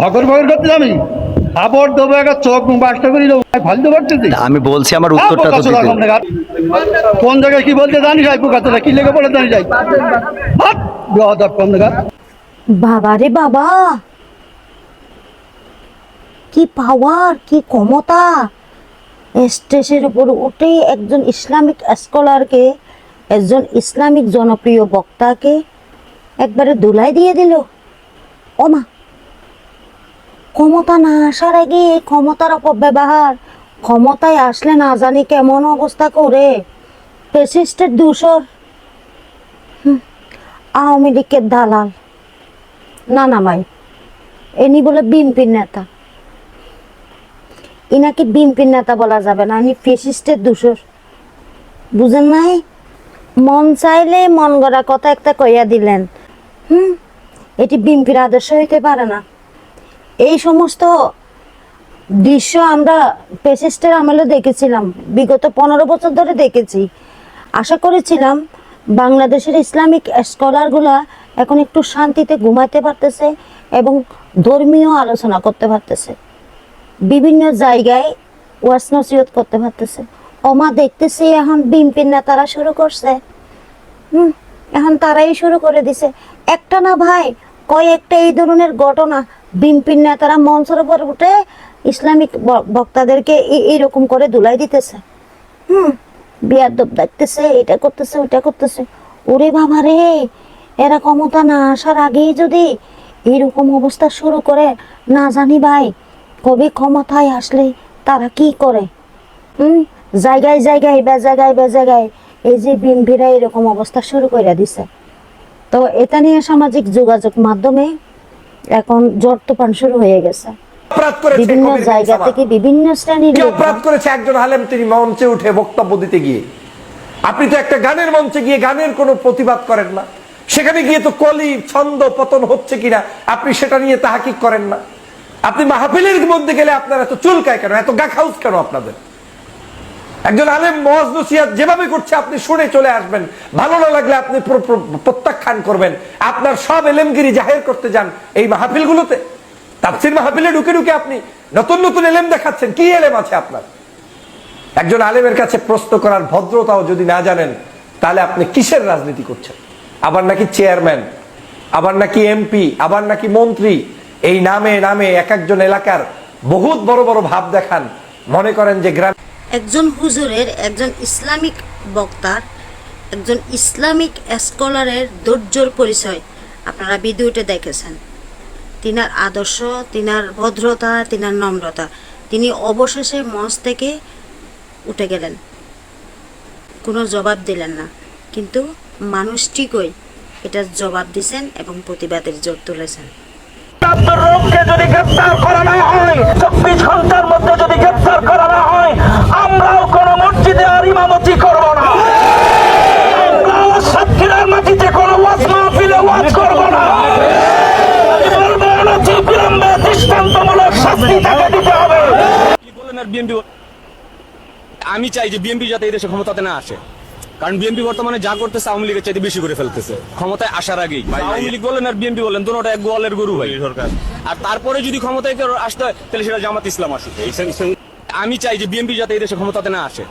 ভগর ভগর করতে আমি আবার দেবো একটা চোখ বাসটা করে দেবো। ফালতু পারতেছি আমি বলছি আমার উত্তরটা তো দিতে। কোন জায়গায় কি বলতে জানি যাই পোকাতলা কি লেগে পড়ে জানি যাই কম বাবা রে বাবা! কি পাওয়ার কি ক্ষমতা! স্টেজের উপর উঠে একজন ইসলামিক স্কলারকে একজন ইসলামিক জনপ্রিয় বক্তাকে একবারে দুলাই দিয়ে দিল। ওমা ক্ষমতা না আসার আগে ক্ষমতার অপব্যবহার, ক্ষমতায় আসলে না জানি কেমন অবস্থা করে। পেসিস্টের দূষর আওয়ামী লীগের দালাল। না না ভাই, এনি বলে বিএনপির নেতা। ইনাকে বিএনপির নেতা বলা যাবে না, আমি ফেসিস্টের দূষর বুঝেন নাই? মন চাইলে মন গড়া কথা একটা কইয়া দিলেন। হুম এটি বিএনপির আদর্শ হইতে পারে না। এই সমস্ত দৃশ্য আমরা পেসিস্টের আমলে দেখেছিলাম, বিগত পনেরো বছর ধরে দেখেছি। আশা করেছিলাম বাংলাদেশের ইসলামিক স্কলারগুলা এখন একটু শান্তিতে ঘুমাইতে পারতেছে এবং ধর্মীয় আলোচনা করতে পারতেছে। বিভিন্ন জায়গায় ওয়াস নসিহত করতে পারতেছে। ওমা দেখতেছি এখন বিএনপির নেতারা শুরু করছে। হুম, এখন তারাই শুরু করে দিছে। একটা না ভাই কয়েকটা এই ধরনের ঘটনা বিএনপির নেতারা মঞ্চের উপর উঠে ইসলামিক বক্তাদেরকে এই- এইরকম করে দুলাই দিতেছে। হুম বিয়ার দব দেখতেছে, এটা করতেছে ওটা করতেছে। ওরে বাবা রে, এরা ক্ষমতা না আসার আগেই যদি এরকম অবস্থা শুরু করে, না জানি ভাই, কবে ক্ষমতায় আসলে তারা কি করে? হুম, জায়গায় জায়গায় বে জায়গায় বে জায়গায় এই যে বিএনপিরা এরকম অবস্থা শুরু করে দিছে। তো এটা নিয়ে সামাজিক যোগাযোগ মাধ্যমে এখন জট তুফান শুরু হয়ে গেছে। বিভিন্ন জায়গা থেকে বিভিন্ন শ্রেণির অপরাধ করেছে একজন আলেম তিনি মঞ্চে উঠে বক্তব্য দিতে গিয়ে? আপনি তো একটা গানের মঞ্চে গিয়ে গানের কোনো প্রতিবাদ করেন না। সেখানে গিয়ে তো কলি ছন্দ পতন হচ্ছে কিনা আপনি সেটা নিয়ে তাহাকিক করেন না। আপনি মাহফিলের মধ্যে গেলে আপনার এত চুলকায় কেন? এত গা খাউস কেন আপনাদের? একজন আলেম মহাজ নসিহাত যেভাবে করছে, আপনি শুনে চলে আসবেন। ভালো না লাগলে আপনি প্র- প্র- প্রত্যাখ্যান করবেন। আপনার সব এলেমগিরি জাহের করতে যান এই মাহফিলগুলোতে। তাফসির মাহফিলে ঢুকে ঢুকে আপনি নতুন নতুন এলেম দেখাচ্ছেন। কি এলেম আছে আপনার? একজন আলেমের কাছে প্রশ্ন করার ভদ্রতাও যদি না জানেন, তাহলে আপনি কিসের রাজনীতি করছেন? আবার নাকি চেয়ারম্যান, আবার নাকি এমপি, আবার নাকি মন্ত্রী, এই নামে নামে এক একজন এলাকার বহুত বড় বড় ভাব দেখান। মনে করেন যে গ্রাম একজন হুজুরের, একজন ইসলামিক বক্তার, একজন ইসলামিক স্কলারের ধৈর্যর পরিচয় আপনারা ভিডিওতে দেখেছেন। তিনার আদর্শ, তিনার ভদ্রতা, তিনার নম্রতা, তিনি অবশেষে মঞ্চ থেকে উঠে গেলেন। কোনো জবাব দিলেন না। কিন্তু মানুষ ঠিকই এটার জবাব দিছেন এবং প্রতিবাদের জোর তুলেছেন। যদি গ্রেফতার করা না হয় চব্বিশ ঘণ্টার মধ্যে যদি গ্রেফতার করা না হয় আমরাও কোন মসজিদে আর ইমামতি করব না আমরাও সাতক্ষীরার মাটিতে কোনো ওয়াজ মাহফিলে ওয়াজ করব না আমি বলব অনতি বিলম্বে দৃষ্টান্তমূলক শাস্তি দিতে হবে কি বললেন আর বিএনপি আমি চাই যে বিএনপি যাতে এই দেশে ক্ষমতাতে না আসে। কারণ বিএনপি বর্তমানে যা করতেছে আওয়ামী লীগের চাইতে বেশি করে ফেলতেছে। ক্ষমতায় আসার আগেই। আওয়ামী লীগ বলেন আর বিএনপি বলেন দুটোটা এক গোয়ালের গরু ভাই। সরকার আর তারপরে যদি ক্ষমতায় কেউ আসতে হয় তাহলে সেটা জামাত ইসলাম আসুক। আমি চাই যে বিএনপি যাতে এই দেশে ক্ষমতাতে না আসে।